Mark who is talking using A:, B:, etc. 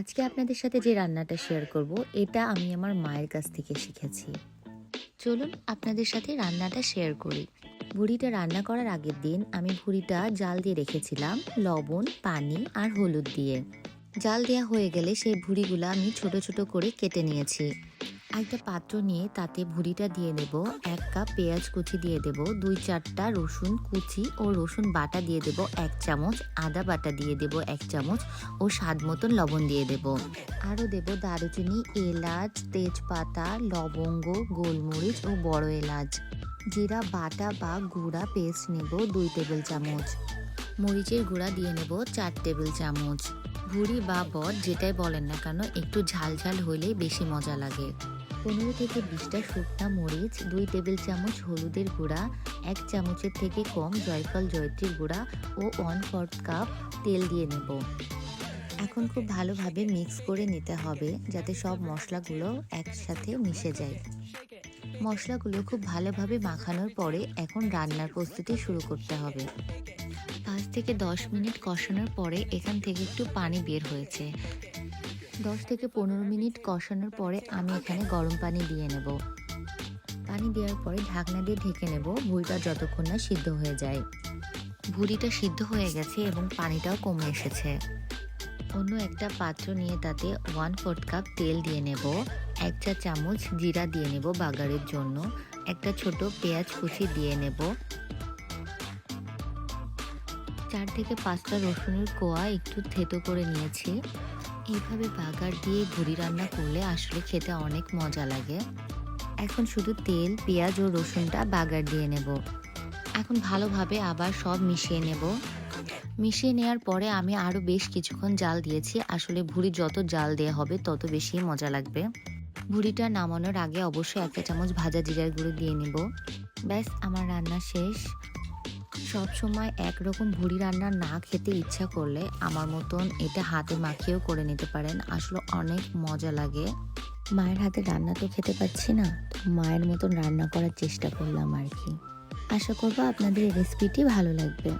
A: আজকে আপনাদের সাথে যে রান্নাটা শেয়ার করব, এটা আমি আমার মায়ের কাছ থেকে শিখেছি। চলুন আপনাদের সাথে রান্নাটা শেয়ার করি। ভুড়িটা রান্না করার আগের দিন আমি ভুড়িটা জাল দিয়ে রেখেছিলাম লবণ, পানি আর হলুদ দিয়ে। জাল দেওয়া হয়ে গেলে সেই ভুড়িগুলো আমি ছোট ছোট করে কেটে নিয়েছি। একটা পাত্র নিয়ে তাতে ভুড়িটা দিয়ে দেব, এক কাপ পেঁয়াজ কুচি দিয়ে দেব, দুই চারটা রসুন কুচি ও রসুন বাটা দিয়ে দেব, এক চামচ, আদা বাটা দিয়ে দেব, এক চামচ ও স্বাদ মতন লবণ দিয়ে দেব। আরও দেব দারুচিনি, এলাচ, তেজপাতা, লবঙ্গ, গোলমরিচ ও বড় এলাচ। জিরা, বাটা বা গুঁড়া পেস্ট নেব দুই টেবিল চামচ। মরিচের গুঁড়া দিয়ে নেব চার টেবিল চামচ। ভুড়ি বা বট যেটাই বলেন না কেন, একটু ঝাল ঝাল হইলেই বেশি মজা লাগে। পনেরো থেকে বিশটা শুকনা মরিচ, দুই টেবিল চামচ হলুদের গুঁড়া, এক চামচের থেকে কম জয়ফল জয়ত্রীর গুঁড়া ও ওয়ান ফোর্থ কাপ তেল দিয়ে নেব। এখন খুব ভালোভাবে মিক্স করে নিতে হবে যাতে সব মশলাগুলো একসাথে মিশে যায়। মশলাগুলো খুব ভালোভাবে মাখানোর পরে এখন রান্নার প্রস্তুতি শুরু করতে হবে। পাঁচ থেকে দশ মিনিট কষানোর পরে এখান থেকে একটু পানি বের হয়েছে। দশ থেকে পনেরো মিনিট কষানোর পরে আমি এখানে গরম পানি দিয়ে নেব। পানি দেওয়ার পরে ঢাকনা দিয়ে ঢেকে নেব, ভুড়িটা যতক্ষণ না সিদ্ধ হয়ে যায়। ভুড়িটা সিদ্ধ হয়ে গেছে এবং পানিটাও কমে এসেছে। অন্য একটা পাত্র নিয়ে তাতে ওয়ান ফোর্থ কাপ তেল দিয়ে নেব, এক চা চামচ জিরা দিয়ে নেব বাগারের জন্য, একটা ছোট পেঁয়াজ কুচি দিয়ে নেব। চার থেকে পাঁচটা রসুনের কোয়া একটু থেতো করে নিয়েছি। এইভাবে বাগার দিয়ে ভুড়ি রান্না করলে আসলে খেতে অনেক মজা লাগে। এখন শুধু তেল, পেঁয়াজ ও রসুনটা বাগার দিয়ে নেব। এখন ভালোভাবে আবার সব মিশিয়ে নেব। মিশিয়ে নেওয়ার পরে আমি আরও বেশ কিছুক্ষণ জাল দিয়েছি। আসলে ভুড়ি যত জাল দেওয়া হবে তত বেশি মজা লাগবে। ভুড়িটা নামানোর আগে অবশ্যই একটা চামচ ভাজা জিরার গুঁড়ো দিয়ে নিব। ব্যাস, আমার রান্না শেষ। সব সময় একরকম ভুড়ি রান্না না খেতে ইচ্ছা করলে আমার মতন এটা হাতে মাখিয়েও করে নিতে পারেন। আসলে অনেক মজা লাগে। মায়ের হাতে রান্না তো খেতে পাচ্ছি না মায়ের মতন রান্না করার চেষ্টা করলাম আর কি। আশা করব আপনাদের রেসিপিটি ভালো লাগবে।